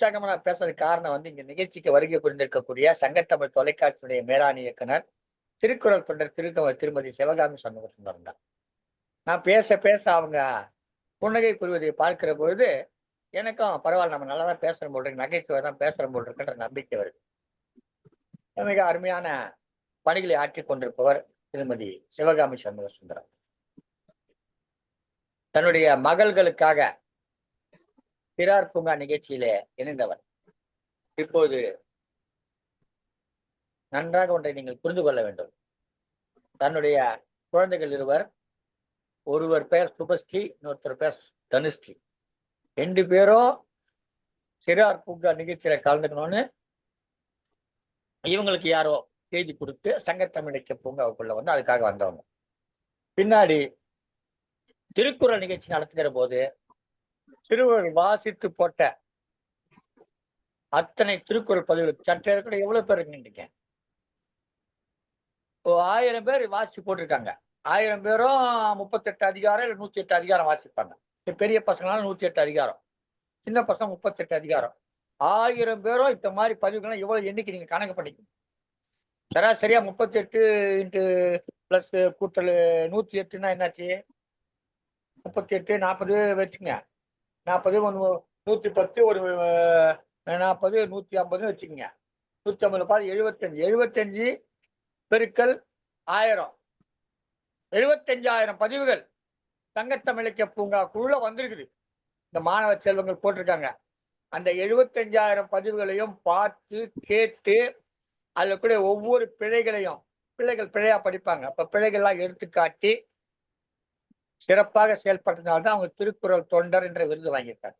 உற்சாகமா நான் காரணம் வந்து இங்க நிகழ்ச்சிக்கு வருகை புரிந்திருக்கக்கூடிய சங்கத்தமிழ் தொலைக்காட்சியுடைய மேலாண் இயக்குனர் திருக்குறள் தொண்டர் திருக்கம திருமதி சிவகாமி சண்முக தான். நான் பேச பேச அவங்க புன்னகை புரிவதை பார்க்கிற பொழுது எனக்கும் பரவாயில்ல நம்ம நல்லா தான் பேசுகிற போல் இருக்கு நகைச்சுவை தான் பேசுகிற போல் இருக்குன்ற நம்பிக்கை வருது. மிக அருமையான பணிகளை ஆற்றி கொண்டிருப்பவர் திருமதி சிவகாமி சண்முக சுந்தரம். தன்னுடைய மகள்களுக்காக பிறார் பூங்கா நிகழ்ச்சியிலே இணைந்தவர். இப்போது நன்றாக ஒன்றை நீங்கள் புரிந்து கொள்ள வேண்டும். தன்னுடைய குழந்தைகள் இருவர் ஒருவர் பெயர் சுபஸ்ரீ இன்னொருத்தர் பெயர் தனுஸ்ரீ. ரெண்டு பேரும் சிறார் பூங்கா நிகழ்ச்சியில கலந்துக்கணும்னு இவங்களுக்கு யாரோ செய்தி கொடுத்து சங்கத்தமிழக்க பூங்காவுக்குள்ள வந்து அதுக்காக வந்தவங்க. பின்னாடி திருக்குறள் நிகழ்ச்சி நடத்துகிற போது திருவள்ளுவர் வாசித்து போட்ட அத்தனை திருக்குறள் பதிவுகள் சற்ற கூட எவ்வளவு பேர் இருக்குன்னு ஆயிரம் பேர் வாசிச்சு போட்டிருக்காங்க. ஆயிரம் பேரும் முப்பத்தெட்டு அதிகாரம் இல்லை நூத்தி எட்டு அதிகாரம் வாசிப்பாங்க. பெரிய பசங்களால நூத்தி எட்டு அதிகாரம். சின்ன பசங்க முப்பத்தெட்டு அதிகாரம். ஆயிரம் பேரும் இந்த மாதிரி பதிவுகள்லாம் எவ்வளவு எண்ணிக்கை நீங்க கணக்கு பண்ணிக்கணும்? சராசரியா முப்பத்தெட்டு இன்ட்டு பிளஸ் கூட்டல் நூத்தி எட்டுன்னா என்னாச்சு? முப்பத்தி எட்டு நாற்பது வச்சுங்க நாற்பது ஒன்று நூற்றி பத்து ஒரு நாற்பது நூற்றி ஐம்பதுன்னு வச்சுக்கோங்க. நூற்றி ஐம்பது பாரு எழுபத்தஞ்சு எழுபத்தஞ்சு பெருக்கல் ஆயிரம். எழுபத்தஞ்சாயிரம் பதிவுகள். தங்கத்தமிழக்க பூங்காக்குள்ள வந்திருக்குது. இந்த மாணவ செல்வங்கள் போட்டிருக்காங்க. அந்த எழுபத்தஞ்சாயிரம் பதிவுகளையும் பார்த்து கேட்டு அதில் கூட ஒவ்வொரு பிழைகளையும் பிள்ளைகள் பிழையா படிப்பாங்க. அப்போ பிழைகள்லாம் எடுத்து காட்டி சிறப்பாக செயல்பட்டதுனால தான் அவங்க திருக்குறள் தொண்டர் என்ற விருது வாங்கியிருக்காங்க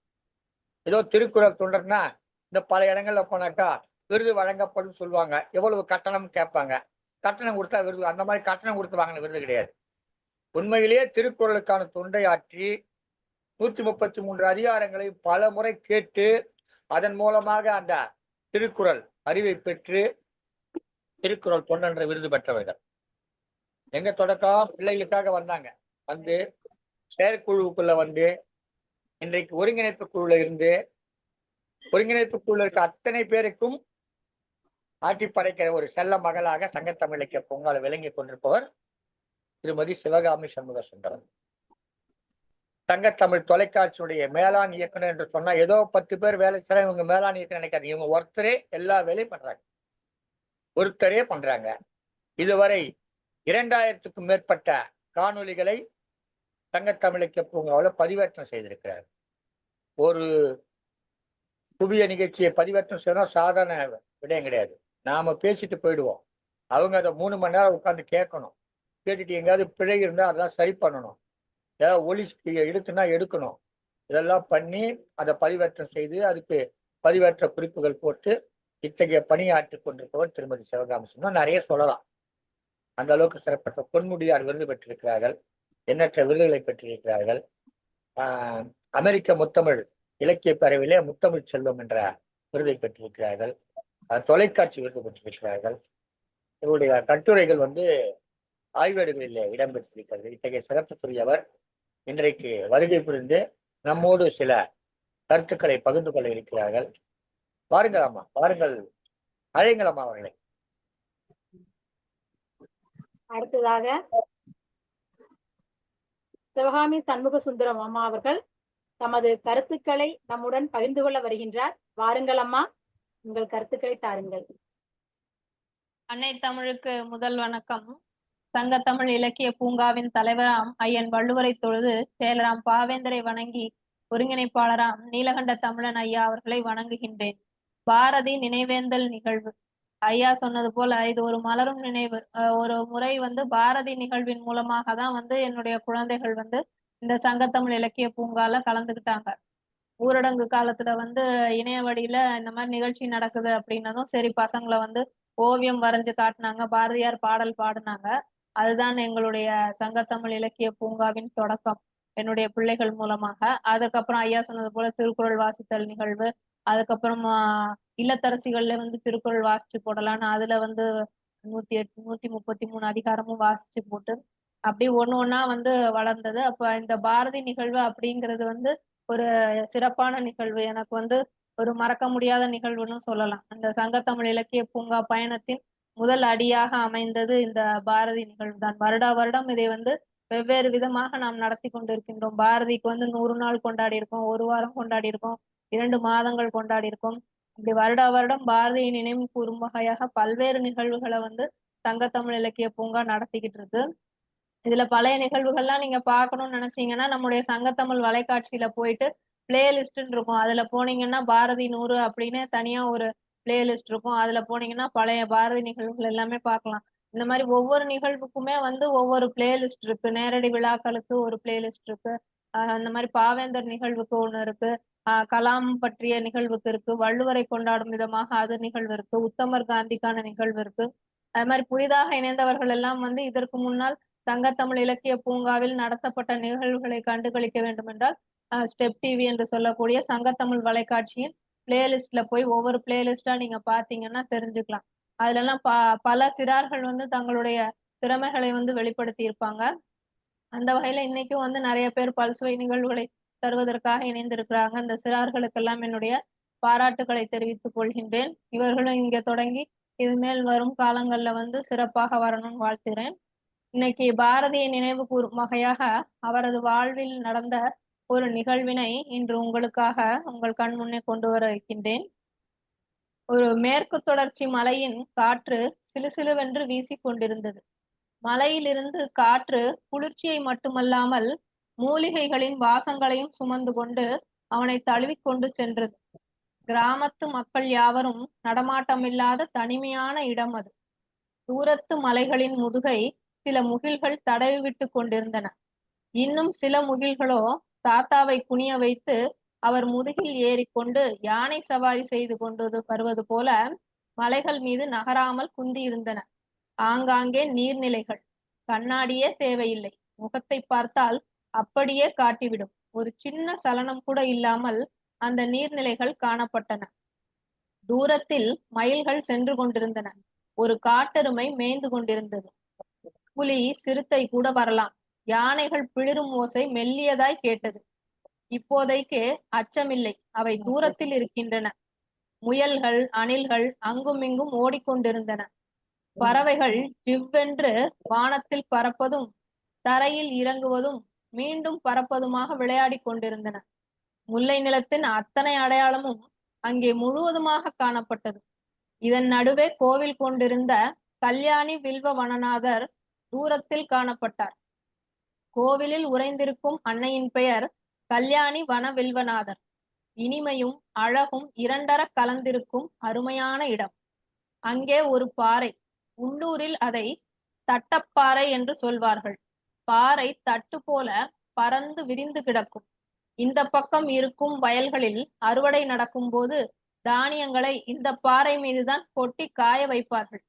ஏதோ திருக்குறள் தொண்டர்னா இந்த பல இடங்கள்ல போனாக்கா விருது வழங்கப்படும் சொல்லுவாங்க. எவ்வளவு கட்டணம் கேட்பாங்க. கட்டணம் கொடுத்தா விருது அந்த மாதிரி கட்டணம் கொடுத்து வாங்கின விருது கிடையாது. உண்மையிலேயே திருக்குறளுக்கான தொண்டை ஆற்றி நூற்றி முப்பத்தி மூன்று அதிகாரங்களை பல முறை கேட்டு அதன் மூலமாக அந்த திருக்குறள் அறிவை பெற்று திருக்குறள் தொண்டன்ற விருது பெற்றவர்கள். எங்க தொடக்கம் பிள்ளைகளுக்காக வந்தாங்க. வந்து செயற்குழுவுக்குள்ள வந்து இன்றைக்கு ஒருங்கிணைப்பு குழுல இருந்து ஒருங்கிணைப்பு குழுல இருக்க அத்தனை பேருக்கும் ஆட்டி படைக்கிற ஒரு செல்ல மகளாக சங்கத்தமிழக்க பொங்கலை விளங்கி கொண்டிருப்பவர் திருமதி சிவகாமி சண்முக சுந்தரம் சங்கத்தமிழ் தொலைக்காட்சியுடைய மேலாண் இயக்குனர் என்று சொன்னா ஏதோ பத்து பேர் வேலை செய்யற இவங்க மேலாண் இயக்குனர் நினைக்காது. இவங்க ஒருத்தரே எல்லா வேலையும் பண்றாங்க. ஒருத்தரே பண்றாங்க. இதுவரை இரண்டாயிரத்துக்கும் மேற்பட்ட காணொளிகளை தங்கத்தமிழக்க பூங்காவில் பதிவேற்றம் செய்திருக்கிறார். ஒரு புவிய நிகழ்ச்சியை பதிவேற்றம் செய்யணும் சாதாரண விடயம் கிடையாது. நாம பேசிட்டு போயிடுவோம். அவங்க அதை மூணு மணி நேரம் உட்காந்து கேட்கணும். கேட்டுட்டு எங்கேயாவது பிழை இருந்தால் அதெல்லாம் சரி பண்ணணும். ஏதாவது ஒலி எடுத்துனா எடுக்கணும். இதெல்லாம் பண்ணி அதை பதிவேற்றம் செய்து அதுக்கு பதிவேற்ற குறிப்புகள் போட்டு இத்தகைய பணியாற்றி கொண்டிருப்பவர் திருமதி சிவகாமி சொன்னா நிறைய சொல்லலாம். அந்த அளவுக்கு சிறப்பற்ற பொன்முடியார் விருது பெற்றிருக்கிறார்கள். எண்ணற்ற விருதுகளை பெற்றிருக்கிறார்கள். ஆஹ் அமெரிக்க முத்தமிழ் இலக்கிய பேரவையிலே முத்தமிழ் செல்வம் என்ற விருதை பெற்றிருக்கிறார்கள். தொலைக்காட்சி விருது பெற்றிருக்கிறார்கள். இவருடைய கட்டுரைகள் வந்து ஆய்வேடுகளில் இடம்பெற்றிருக்கிறது. இத்தகைய சிறப்புக்குரியவர் இன்றைக்கு வருகை புரிந்து நம்மோடு சில கருத்துக்களை பகிர்ந்து கொள்ள இருக்கிறார்கள். வாருங்கள் அம்மா வாருங்கள். அழைங்கள் அம்மா அவர்களை. அடுத்ததாக சிவகாமி சண்முக சுந்தரம் அம்மா அவர்கள் தமது கருத்துக்களை நம்முடன் பகிர்ந்து கொள்ள வருகின்றார். வாருங்கள் அம்மா உங்கள் கருத்துக்களை தாருங்கள். அன்னை தமிழுக்கு முதல் வணக்கம். சங்க தமிழ் இலக்கிய பூங்காவின் தலைவராம் ஐயன் வள்ளுவரை தொழுது செயலராம் பாவேந்தரை வணங்கி ஒருங்கிணைப்பாளராம் நீலகண்ட தமிழன் ஐயா அவர்களை வணங்குகின்றேன். பாரதி நினைவேந்தல் நிகழ்வு. ஐயா சொன்னது போல இது ஒரு மலரும் நினைவு. ஒரு முறை வந்து பாரதி நிகழ்வின் மூலமாக தான் வந்து என்னுடைய குழந்தைகள் வந்து இந்த சங்கத்தமிழ் இலக்கிய பூங்கால கலந்துக்கிட்டாங்க ஊரடங்கு காலத்துல வந்து இணைய வழியில இந்த மாதிரி நிகழ்ச்சி நடக்குது அப்படின்னதும் சரி பசங்களை வந்து ஓவியம் வரைஞ்சு காட்டினாங்க பாரதியார் பாடல் பாடினாங்க. அதுதான் எங்களுடைய சங்கத்தமிழ் இலக்கிய பூங்காவின் தொடக்கம். என்னுடைய பிள்ளைகள் மூலமாக. அதுக்கப்புறம் ஐயா சொன்னது போல திருக்குறள் வாசித்தல் நிகழ்வு. அதுக்கப்புறம் இல்லத்தரசிகள்ல வந்து திருக்குறள் வாசிச்சு போடலான்னு அதுல வந்து நூத்தி எட்டு நூத்தி முப்பத்தி மூணு அதிகாரமும் வாசிச்சு போட்டு அப்படி ஒண்ணு ஒன்னா வந்து வளர்ந்தது. அப்ப இந்த பாரதி நிகழ்வு அப்படிங்கிறது வந்து ஒரு சிறப்பான நிகழ்வு. எனக்கு வந்து ஒரு மறக்க முடியாத நிகழ்வுன்னு சொல்லலாம். அந்த சங்கத்தமிழ் இலக்கிய பூங்கா பயணத்தின் முதல் அடியாக அமைந்தது இந்த பாரதி நிகழ்வு தான் வருடா வருடம் இதை வந்து வெவ்வேறு விதமாக நாம் நடத்தி கொண்டிருக்கின்றோம். பாரதிக்கு வந்து நூறு நாள் கொண்டாடி இருக்கோம் ஒரு வாரம் கொண்டாடி இருக்கோம் இரண்டு மாதங்கள் கொண்டாடி இருக்கோம் இப்படி வருடா வருடம் பாரதியை நினைவு கூறும் வகையாக பல்வேறு நிகழ்வுகளை வந்து சங்கத்தமிழ் இலக்கிய பூங்கா நடத்திக்கிட்டு இருக்கு. இதுல பழைய நிகழ்வுகள்லாம் நீங்க பார்க்கணும்னு நினைச்சீங்கன்னா நம்முடைய சங்கத்தமிழ் வலைக்காட்சியில போயிட்டு பிளேலிஸ்ட்னு இருக்கும். அதுல போனீங்கன்னா பாரதி நூறு அப்படின்னு தனியா ஒரு பிளேலிஸ்ட் இருக்கும். அதுல போனீங்கன்னா பழைய பாரதி நிகழ்வுகள் எல்லாமே பார்க்கலாம். இந்த மாதிரி ஒவ்வொரு நிகழ்வுக்குமே வந்து ஒவ்வொரு பிளேலிஸ்ட் இருக்கு. நேரடி விழாக்களுக்கு ஒரு பிளேலிஸ்ட் இருக்கு. ஆஹ் அந்த மாதிரி பாவேந்தர் நிகழ்வுக்கு ஒண்ணு இருக்கு. கலாம் பற்றிய நிகழ்வுக்கு இருக்கு. வள்ளுவரை கொண்டாடும் விதமாக அது நிகழ்வு இருக்கு. உத்தமர் காந்திக்கான நிகழ்வு இருக்கு. அது மாதிரி புதிதாக இணைந்தவர்கள் எல்லாம் வந்து இதற்கு முன்னால் சங்கத்தமிழ் இலக்கிய பூங்காவில் நடத்தப்பட்ட நிகழ்வுகளை கண்டுகளிக்க வேண்டும் என்றால் ஸ்டெப் டிவி என்று சொல்லக்கூடிய சங்கத்தமிழ் வலைக்காட்சியின் பிளேலிஸ்ட்ல போய் ஒவ்வொரு பிளேலிஸ்டா நீங்க பாத்தீங்கன்னா தெரிஞ்சுக்கலாம். அதுல எல்லாம் ப பல சிறார்கள் வந்து தங்களுடைய திறமைகளை வந்து வெளிப்படுத்தி இருப்பாங்க அந்த வகையில இன்னைக்கும் வந்து நிறைய பேர் பல்சுவை நிகழ்வுகளை தருவதற்காக இணைந்திருக்கிறாங்க. அந்த சிறார்களுக்கெல்லாம் என்னுடைய பாராட்டுகளை தெரிவித்துக் கொள்கின்றேன். இவர்களும் இங்க தொடங்கி இது மேல் வரும் காலங்கள்ல வந்து சிறப்பாக வரணும்னு வாழ்த்துகிறேன். இன்னைக்கு பாரதியை நினைவு கூறும் வகையாக அவரது வாழ்வில் நடந்த ஒரு நிகழ்வினை இன்று உங்களுக்காக உங்கள் கண் முன்னே கொண்டு வர இருக்கின்றேன் ஒரு மேற்கு தொடர்ச்சி மலையின் காற்று சிலுசிலுவென்று வீசிக் கொண்டிருந்தது. மலையிலிருந்து காற்று குளிர்ச்சியை மட்டுமல்லாமல் மூலிகைகளின் வாசங்களையும் சுமந்து கொண்டு அவனை தழுவிக்கொண்டு சென்றது. கிராமத்து மக்கள் யாவரும் நடமாட்டமில்லாத தனிமையான இடம் அது. தூரத்து மலைகளின் முதுகை சில முகில்கள் தடவி விட்டு கொண்டிருந்தன. இன்னும் சில முகில்களோ தாத்தாவை குனிய வைத்து அவர் முதுகில் ஏறிக்கொண்டு யானை சவாரி செய்து கொண்டு வருவது போல மலைகள் மீது நகராமல் குந்தி இருந்தன ஆங்காங்கே நீர்நிலைகள். கண்ணாடியே தேவையில்லை. முகத்தை பார்த்தால் அப்படியே காட்டிவிடும். ஒரு சின்ன சலனம் கூட இல்லாமல் அந்த நீர்நிலைகள் காணப்பட்டன. தூரத்தில் மயில்கள் சென்று கொண்டிருந்தன. ஒரு காட்டெருமை மேய்ந்து கொண்டிருந்தது. புலி சிறுத்தை கூட வரலாம். யானைகள் பிளிரும் ஓசை மெல்லியதாய் கேட்டது. இப்போதைக்கு அச்சமில்லை. அவை தூரத்தில் இருக்கின்றன. முயல்கள் அணில்கள் அங்குமிங்கும் ஓடிக்கொண்டிருந்தன. பறவைகள் ஜிவ்வென்று வானத்தில் பறப்பதும் தரையில் இறங்குவதும் மீண்டும் பறப்பதுமாக விளையாடி கொண்டிருந்தன. முல்லை நிலத்தின் அத்தனை அடையாளமும் அங்கே முழுவதுமாக காணப்பட்டது. இதன் நடுவே கோவில் கொண்டிருந்த கல்யாணி வில்வ வனநாதர் தூரத்தில் காணப்பட்டார். கோவிலில் உறைந்திருக்கும் அன்னையின் பெயர் கல்யாணி வனவில்வநாதர். இனிமையும் அழகும் இரண்டர கலந்திருக்கும் அருமையான இடம். அங்கே ஒரு பாறை. உள்ளூரில் அதை தட்டப்பாறை என்று சொல்வார்கள். பாறை தட்டு போல பறந்து விரிந்து கிடக்கும். இந்த பக்கம் இருக்கும் வயல்களில் அறுவடை நடக்கும் போது தானியங்களை இந்த பாறை மீதுதான் கொட்டி காய வைப்பார்கள்.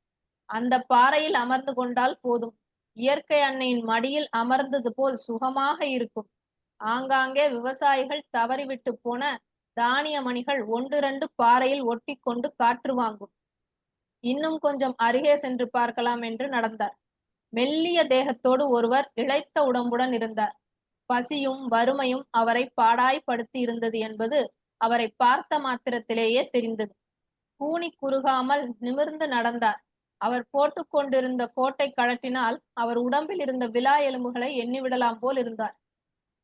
அந்த பாறையில் அமர்ந்து கொண்டால் போதும். இயற்கை அன்னையின் மடியில் அமர்ந்தது போல் சுகமாக இருக்கும். ஆங்காங்கே விவசாயிகள் தவறிவிட்டு போன தானிய மணிகள் ஒன்றிரண்டு பாறையில் ஒட்டி கொண்டு காற்று வாங்கும். இன்னும் கொஞ்சம் அருகே சென்று பார்க்கலாம் என்று நடந்தார். மெல்லிய தேகத்தோடு ஒருவர் இளைத்த உடம்புடன் இருந்தார். பசியும் வறுமையும் அவரை பாடாய்படுத்தி இருந்தது என்பது அவரை பார்த்த மாத்திரத்திலேயே தெரிந்தது. கூனி குறுகாமல் நிமிர்ந்து நடந்தார். அவர் போட்டுக்கொண்டிருந்த கோட்டை கழட்டினால் அவர் உடம்பில் இருந்த விலா எலும்புகளை எண்ணிவிடலாம் போல் இருந்தார்.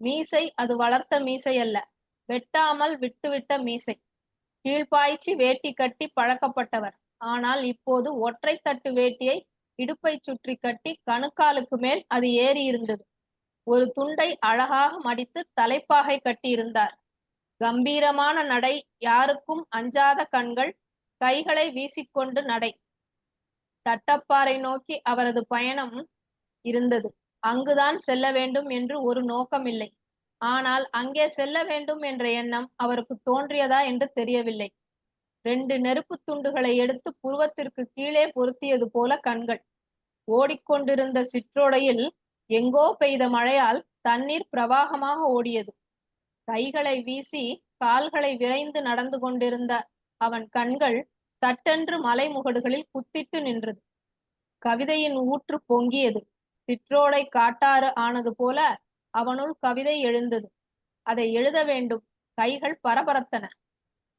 மீசை அது வளர்த்த மீசை அல்ல. வெட்டாமல் விட்டுவிட்ட மீசை. கீழ்ப்பாய்ச்சி வேட்டி கட்டி பழக்கப்பட்டவர். ஆனால் இப்போது ஒற்றை தட்டு வேட்டியை இடுப்பை சுற்றி கட்டி கணுக்காலுக்கு மேல் அது ஏறி இருந்தது. ஒரு துண்டை அழகாக மடித்து தலைப்பாகை கட்டியிருந்தார். கம்பீரமான நடை யாருக்கும் அஞ்சாத கண்கள் கைகளை வீசிக்கொண்டு நடை. தட்டப்பாறை நோக்கி அவரது பயணம் இருந்தது. அங்குதான் செல்ல வேண்டும் என்று ஒரு நோக்கம் இல்லை ஆனால் அங்கே செல்ல வேண்டும் என்ற எண்ணம் அவருக்கு தோன்றியதா என்று தெரியவில்லை. ரெண்டு நெருப்பு துண்டுகளை எடுத்து புருவத்திற்கு கீழே பொருத்தியது போல கண்கள். ஓடிக்கொண்டிருந்த சிற்றோடையில் எங்கோ பெய்த மழையால் தண்ணீர் பிரவாகமாக ஓடியது. கைகளை வீசி கால்களை விரைந்து நடந்து கொண்டிருந்த அவன் கண்கள் தட்டென்று மலைமுகடுகளில் குத்திட்டு நின்றது. கவிதையின் ஊற்று பொங்கியது. சிற்றோடை காட்டாறு ஆனது போல அவனுள் கவிதை எழுந்தது. அதை எழுத வேண்டும். கைகள் பரபரத்தன.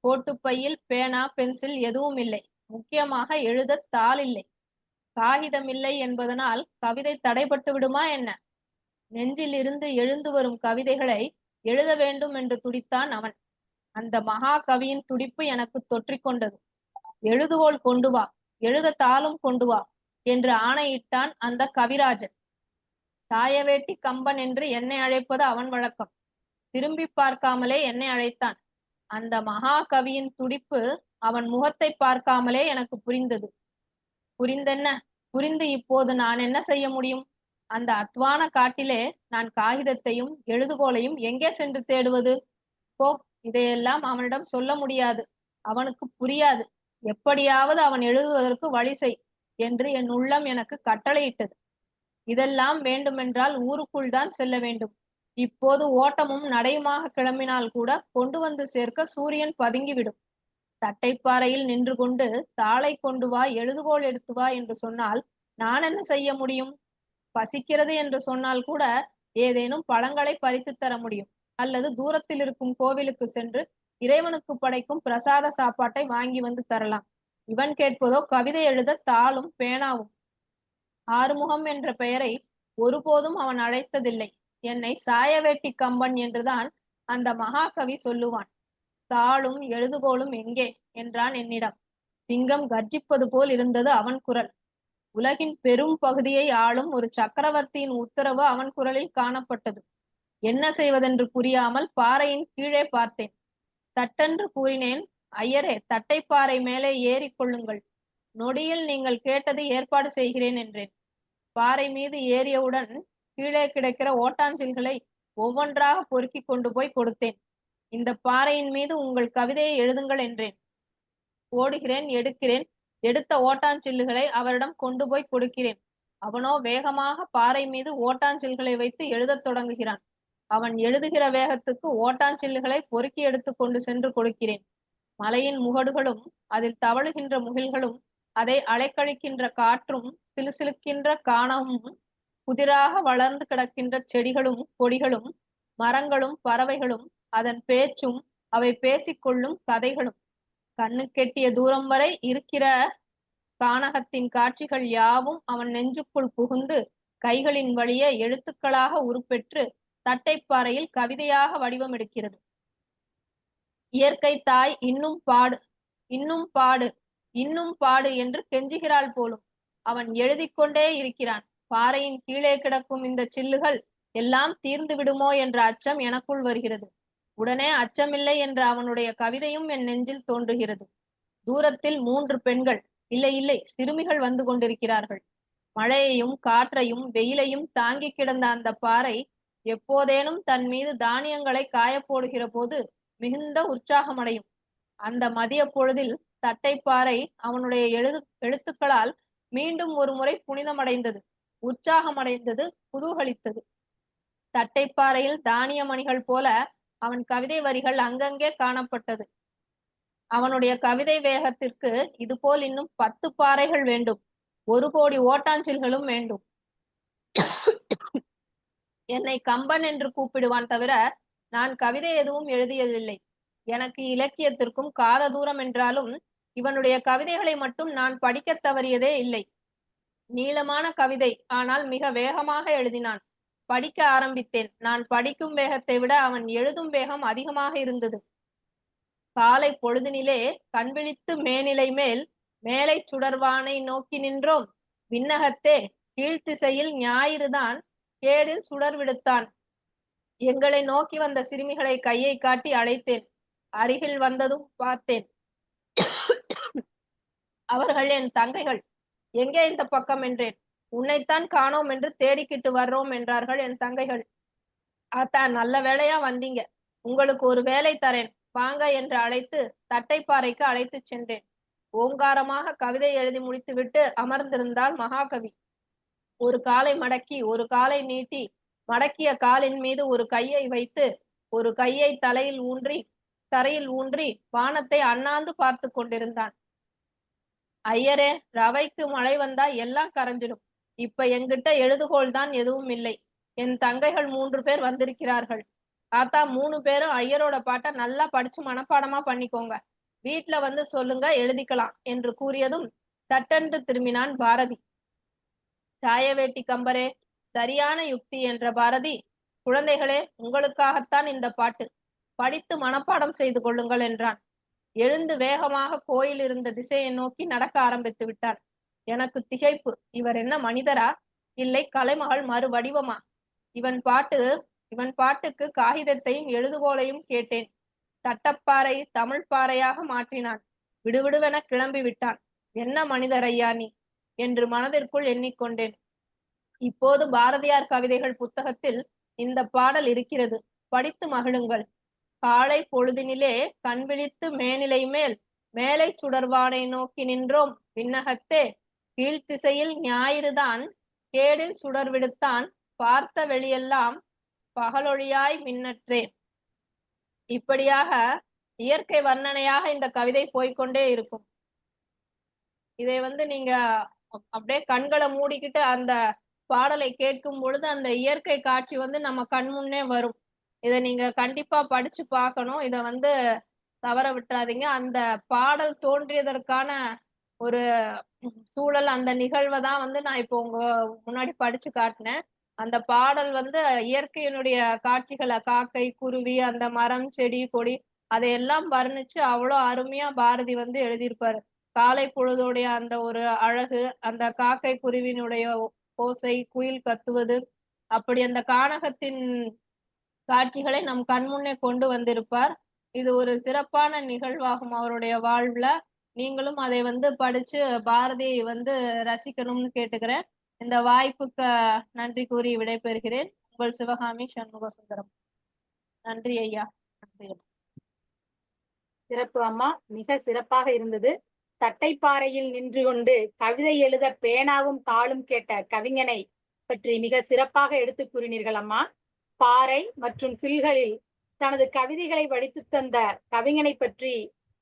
கோட்டுப்பையில் பேனா பென்சில் எதுவும் இல்லை முக்கியமாக எழுத தாள் இல்லை காகிதம் இல்லை என்பதனால் கவிதை தடைபட்டு விடுமா என்ன? நெஞ்சில் இருந்து எழுந்து வரும் கவிதைகளை எழுத வேண்டும் என்று துடித்தான் அவன். அந்த மகா கவியின் துடிப்பு எனக்கு தொற்றிக்கொண்டது எழுதுகோல் கொண்டு வா. எழுத தாளும் கொண்டு வா என்று ஆணையிட்டான் அந்த கவிராஜன். தாயவேட்டி கம்பன் என்று என்னை அழைப்பது அவன் வழக்கம். திரும்பி பார்க்காமலே என்னை அழைத்தான். அந்த மகாகவியின் துடிப்பு அவன் முகத்தை பார்க்காமலே எனக்கு புரிந்தது. புரிந்தென்ன? புரிந்து இப்போது நான் என்ன செய்ய முடியும்? அந்த அத்வான காட்டிலே நான் காகிதத்தையும் எழுதுகோலையும் எங்கே சென்று தேடுவது? போ இதையெல்லாம் அவனிடம் சொல்ல முடியாது. அவனுக்கு புரியாது. எப்படியாவது அவன் எழுதுவதற்கு வழி செய் என்று என் உள்ளம் எனக்கு கட்டளையிட்டது. இதெல்லாம் வேண்டுமென்றால் ஊருக்குள் தான் செல்ல வேண்டும். இப்போது ஓட்டமும் நடையுமாக கிளம்பினால் கூட கொண்டு வந்து சேர்க்க சூரியன் பதுங்கிவிடும். தட்டைப்பாறையில் நின்று கொண்டு தாளை கொண்டு வா எழுதுகோள் எடுத்து வா என்று சொன்னால் நான் என்ன செய்ய முடியும்? பசிக்கிறது என்று சொன்னால் கூட ஏதேனும் பழங்களை பறித்து தர முடியும். அல்லது தூரத்தில் இருக்கும் கோவிலுக்கு சென்று இறைவனுக்கு படைக்கும் பிரசாத சாப்பாட்டை வாங்கி வந்து தரலாம். இவன் கேட்பதோ கவிதை எழுத தாளும் பேனாவும். ஆறுமுகம் என்ற பெயரை ஒருபோதும் அவன் அழைத்ததில்லை. என்னை சாயவேட்டி கம்பன் என்றுதான் அந்த மகாகவி சொல்லுவான். தாளும் எழுதுகோளும் எங்கே? என்றான் என்னிடம். சிங்கம் கர்ஜிப்பது போல் இருந்தது அவன் குரல். உலகின் பெரும் பகுதியை ஆளும் ஒரு சக்கரவர்த்தியின் உத்தரவு அவன் குரலில் காணப்பட்டது. என்ன செய்வதென்று புரியாமல் பாறையின் கீழே பார்த்தேன். சட்டென்று கூறினேன் ஐயரே தட்டைப்பாறை மேலே ஏறிக் கொள்ளுங்கள். நொடியில் நீங்கள் கேட்டது ஏற்பாடு செய்கிறேன் என்றேன். பாறை மீது ஏறியவுடன் கீழே கிடக்கிற ஓட்டாஞ்சில்களை ஒவ்வொன்றாக பொறுக்கி கொண்டு போய் கொடுத்தேன். இந்த பாறையின் மீது உங்கள் கவிதையை எழுதுங்கள் என்றேன். ஓடுகிறேன் எடுக்கிறேன் எடுத்த ஓட்டாஞ்சில்லுகளை அவரிடம் கொண்டு போய் கொடுக்கிறேன். அவனோ வேகமாக பாறை மீது ஓட்டாஞ்சில்களை வைத்து எழுதத் தொடங்குகிறான். அவன் எழுதுகிற வேகத்துக்கு ஓட்டாஞ்சில்லுகளை பொறுக்கி எடுத்து கொண்டு சென்று கொடுக்கிறேன். மலையின் முகடுகளும் அதில் தவழுகின்ற முகில்களும் அதை அலைக்கழிக்கின்ற காற்றும் சிலுசிலுக்கின்ற காணமும் புதிராக வளர்ந்து கிடக்கின்ற செடிகளும் கொடிகளும் மரங்களும் பறவைகளும் அதன் பேச்சும் அவை பேசிக்கொள்ளும் கதைகளும். கண்ணு கெட்டிய தூரம் வரை இருக்கிற கானகத்தின் காட்சிகள் யாவும் அவன் நெஞ்சுக்குள் புகுந்து கைகளின் வழியே எழுத்துக்களாக உருப்பெற்று தட்டைப்பாறையில் கவிதையாக வடிவமெடுக்கிறது. இயற்கை தாய் இன்னும் பாடு இன்னும் பாடு இன்னும் பாடு என்று கெஞ்சுகிறாள் போலும். அவன் எழுதிக் கொண்டே இருக்கிறான். பாறையின் கீழே கிடக்கும் இந்த சில்லுகள் எல்லாம் தீர்ந்து விடுமோ என்ற அச்சம் எனக்குள் வருகிறது. உடனே அச்சமில்லை என்ற அவனுடைய கவிதையும் என் நெஞ்சில் தோன்றுகிறது. தூரத்தில் மூன்று பெண்கள் இல்லை இல்லை சிறுமிகள் வந்து கொண்டிருக்கிறார்கள். மழையையும் காற்றையும் வெயிலையும் தாங்கி கிடந்த அந்த பாறை எப்போதேனும் தன் மீது தானியங்களை காயப்போடுகிற போது மிகுந்த உற்சாகமடையும். அந்த மதிய பொழுதில் தட்டைப்பாறை அவனுடைய எழுது எழுத்துக்களால் மீண்டும் ஒரு முறை புனிதமடைந்தது. உற்சாகமடைந்தது குதூகலித்தது. தட்டைப்பாறையில் தானிய மணிகள் போல அவன் கவிதை வரிகள் அங்கங்கே காணப்பட்டது. அவனுடைய கவிதை வேகத்திற்கு இதுபோல் இன்னும் பத்து பாறைகள் வேண்டும். ஒரு கோடி ஓட்டாஞ்சில்களும் வேண்டும். என்னை கம்பன் என்று கூப்பிடுவான் தவிர நான் கவிதை எதுவும் எழுதியதில்லை. எனக்கு இலக்கியத்திற்கும் கால தூரம் என்றாலும் இவனுடைய கவிதைகளை மட்டும் நான் படிக்கத் தவறியதே இல்லை. நீளமான கவிதை ஆனால் மிக வேகமாக எழுதினான். படிக்க ஆரம்பித்தேன். நான் படிக்கும் வேகத்தை விட அவன் எழுதும் வேகம் அதிகமாக இருந்தது. காலை பொழுதினிலே கண்விழித்து மேனிலை மேல் மேலை சுடர்வானை நோக்கி நின்றோம். விண்ணகத்தே கீழ்த்திசையில் ஞாயிறுதான் கேடில் சுடர் விடுத்தான். எங்களை நோக்கி வந்த சிறுமிகளை கையை காட்டி அழைத்தேன். அருகில் வந்ததும் பார்த்தேன். அவர்கள் என் தங்கைகள். எங்கே இந்த பக்கம் என்றேன்? உன்னைத்தான் காணோம் என்று தேடிக்கிட்டு வர்றோம் என்றார்கள் என் தங்கைகள். ஆத்தா நல்ல வேலையா வந்தீங்க. உங்களுக்கு ஒரு வேலை தரேன். வாங்க என்று அழைத்து தட்டைப்பாறைக்கு அழைத்துச் சென்றேன். ஓங்காரமாக கவிதை எழுதி முடித்துவிட்டு அமர்ந்திருந்தாள் மகாகவி. ஒரு காலை மடக்கி ஒரு காலை நீட்டி மடக்கிய காலின் மீது ஒரு கையை வைத்து ஒரு கையை தலையில் ஊன்றி தரையில் ஊன்றி வானத்தை அண்ணாந்து பார்த்து கொண்டிருந்தான். ஐயரே ரவைக்கு மழை வந்தா எல்லாம் கரைஞ்சிடும். இப்ப என்கிட்ட எழுதுகோள் தான் எதுவும் இல்லை. என் தங்கைகள் மூன்று பேர் வந்திருக்கிறார்கள். ஆத்தா மூணு பேரும் ஐயரோட பாட்டை நல்லா படிச்சு மனப்பாடமா பண்ணிக்கோங்க. வீட்டுல வந்து சொல்லுங்க எழுதிக்கலாம் என்று கூறியதும் சட்டென்று திரும்பினான் பாரதி. சாயவேட்டி கம்பரே சரியான யுக்தி என்ற பாரதி குழந்தைகளே உங்களுக்காகத்தான் இந்த பாட்டு. படித்து மனப்பாடம் செய்து கொள்ளுங்கள் என்றான். எழுந்து வேகமாக கோயில் இருந்த திசையை நோக்கி நடக்க ஆரம்பித்து விட்டான் எனக்கு திகைப்பு. இவர் என்ன மனிதரா? இல்லை கலைமகள் மறு வடிவமா? இவன் பாட்டு இவன் பாட்டுக்கு காகிதத்தையும் எழுதுகோலையும் கேட்டேன். தட்டப்பாறை தமிழ் பாறையாக மாற்றினான். விடுவிடுவென கிளம்பி விட்டான். என்ன மனிதர் ஐயா நீ? என்று மனதிற்குள் எண்ணிக்கொண்டேன். இப்போது பாரதியார் கவிதைகள் புத்தகத்தில் இந்த பாடல் இருக்கிறது. படித்து மகிழுங்கள். காலை பொழுதினிலே கண் விழித்து மேனிலை மேல் மேலை சுடர்வானை நோக்கி நின்றோம். விண்ணகத்தே கீழ்த்திசையில் ஞாயிறுதான் கேடில் சுடர் விடுத்தான். பார்த்த வெளியெல்லாம் பகலொழியாய் மின்னற்றே. இப்படியாக இயற்கை வர்ணனையாக இந்த கவிதை போய்க்கொண்டே இருக்கும். இதை வந்து நீங்க அப்படியே கண்களை மூடிக்கிட்டு அந்த பாடலை கேட்கும் பொழுது அந்த இயற்கை காட்சி வந்து நம்ம கண் முன்னே வரும். இதை நீங்க கண்டிப்பா படிச்சு பார்க்கணும் இதை வந்து தவற விட்டுறாதீங்க. அந்த பாடல் தோன்றியதற்கான ஒரு சூழல் அந்த நிகழ்வை தான் வந்து நான் இப்போ உங்க முன்னாடி படிச்சு காட்டினேன். அந்த பாடல் வந்து இயற்கையினுடைய காட்சிகளை காக்கை குருவி அந்த மரம் செடி கொடி அதையெல்லாம் வர்ணிச்சு அவ்வளோ அருமையா பாரதி வந்து எழுதியிருப்பாரு. காலை பொழுதோடைய அந்த ஒரு அழகு அந்த காக்கை குருவினுடைய ஓசை குயில் கத்துவது அப்படி அந்த கானகத்தின் காட்சிகளை நம் கண்முன்னே கொண்டு வந்திருப்பார். இது ஒரு சிறப்பான நிகழ்வாகும் அவருடைய வாழ்வுல. நீங்களும் அதை வந்து படிச்சு பாரதியை வந்து ரசிக்கணும்னு கேட்டுக்கிறேன். இந்த வாய்ப்புக்கு நன்றி கூறி விடைபெறுகிறேன். உங்கள் சிவகாமி சண்முக சுந்தரம் நன்றி ஐயா. நன்றி சிறப்பு அம்மா மிக சிறப்பாக இருந்தது. தட்டைப்பாறையில் நின்று கொண்டு கவிதை எழுத பேனாவும் தாளும் கேட்ட கவிஞனை பற்றி மிக சிறப்பாக எடுத்து கூறினீர்கள் அம்மா. பாறை மற்றும் சில்களில் தனது கவிதைகளை வடித்து தந்த கவிஞனை பற்றி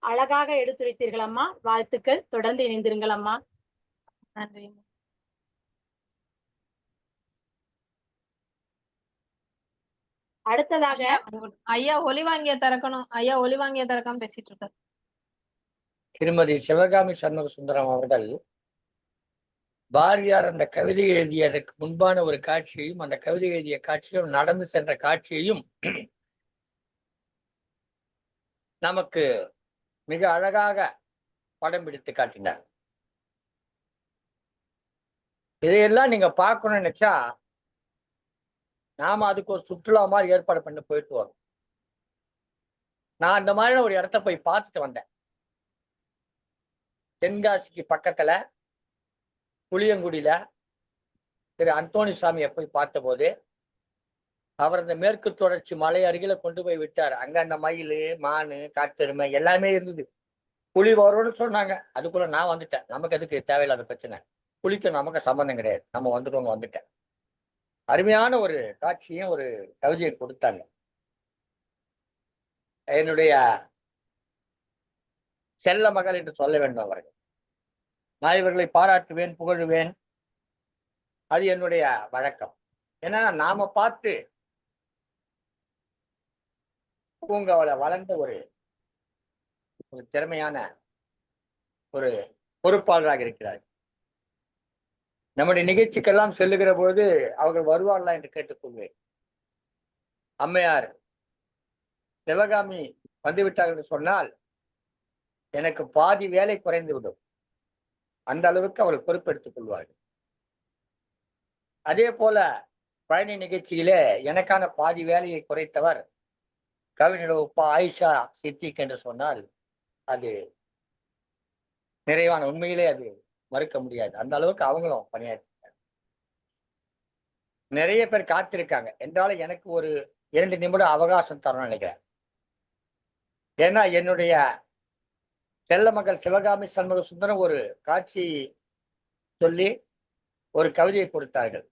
அழகாக எடுத்துரைத்தீர்கள் அம்மா. வாழ்த்துக்கள். தொடர்ந்து இணைந்திருங்கள் அம்மா. நன்றி. அடுத்ததாக ஐயா ஒலி வாங்கிய திறக்கணும். ஐயா ஒலி வாங்கிய திறக்காம பேசிட்டு இருக்காரு. திருமதி சிவகாமி சண்முக சுந்தரம் அவர்கள் பாரதியார் அந்த கவிதை எழுதியதற்கு முன்பான ஒரு காட்சியையும் அந்த கவிதை எழுதிய காட்சியும் நடந்து சென்ற காட்சியையும் நமக்கு மிக அழகாக படம் பிடித்து காட்டினார். இதையெல்லாம் நீங்க பார்க்கணும்னு நினைச்சா நாம அதுக்கு ஒரு சுற்றுலா மாதிரி ஏற்பாடு பண்ணி போயிட்டு வரோம். நான் அந்த மாதிரி ஒரு இடத்த போய் பார்த்துட்டு வந்தேன். தென்காசிக்கு பக்கத்துல புளியங்குடியில திரு அந்தோணி சாமியை போய் பார்த்தபோது அவர் அந்த மேற்கு தொடர்ச்சி மலை அருகில கொண்டு போய் விட்டார். அங்க அந்த மயில் மானு காட்டெருமை எல்லாமே இருந்தது. புலி வரும்னு சொன்னாங்க. அதுக்குள்ள நான் வந்துட்டேன். நமக்கு எதுக்கு தேவையில்லாத பிரச்சனை? புலிக்கு நமக்கு சம்மந்தம் கிடையாது. நம்ம வந்துட்டோங்க வந்துட்டேன். அருமையான ஒரு காட்சியும் ஒரு கவிதையை கொடுத்தாங்க. என்னுடைய செல்ல மகள் என்று சொல்ல வேண்டும் அவர்கள். நான் இவர்களை பாராட்டுவேன் புகழுவேன். அது என்னுடைய வழக்கம். ஏன்னா நாம பார்த்து பூங்காவில வளர்ந்த ஒரு ஒரு திறமையான ஒரு பொறுப்பாளராக இருக்கிறார். நம்முடைய நிகழ்ச்சிக்கெல்லாம் செல்லுகிற பொழுது அவர்கள் வருவார்களா என்று கேட்டுக்கொள்வேன். அம்மையார் சிவகாமி வந்துவிட்டார்கள் என்று சொன்னால் எனக்கு பாதி வேலை குறைந்து விடும் அந்த அளவுக்கு அவர்கள் பொறுப்பெடுத்துக் கொள்வார்கள் அதே போல பழனி நிகழ்ச்சியிலே எனக்கான பாதி வேலையை குறைத்தவர் கவிஞர் உப்பா ஆயிஷா சித்திக் என்று சொன்னால் அது நிறைவான உண்மையிலே அது மறுக்க முடியாது. அந்த அளவுக்கு அவங்களும் பணியாற்றிருக்காங்க நிறைய பேர் காத்திருக்காங்க. என்றாலும் எனக்கு ஒரு இரண்டு நிமிடம் அவகாசம் தரணும்னு நினைக்கிறேன். ஏன்னா என்னுடைய செல்ல மகள் சிவகாமி சண்முக சுந்தரம் ஒரு காட்சி சொல்லி ஒரு கவிதையை கொடுத்தார்கள்.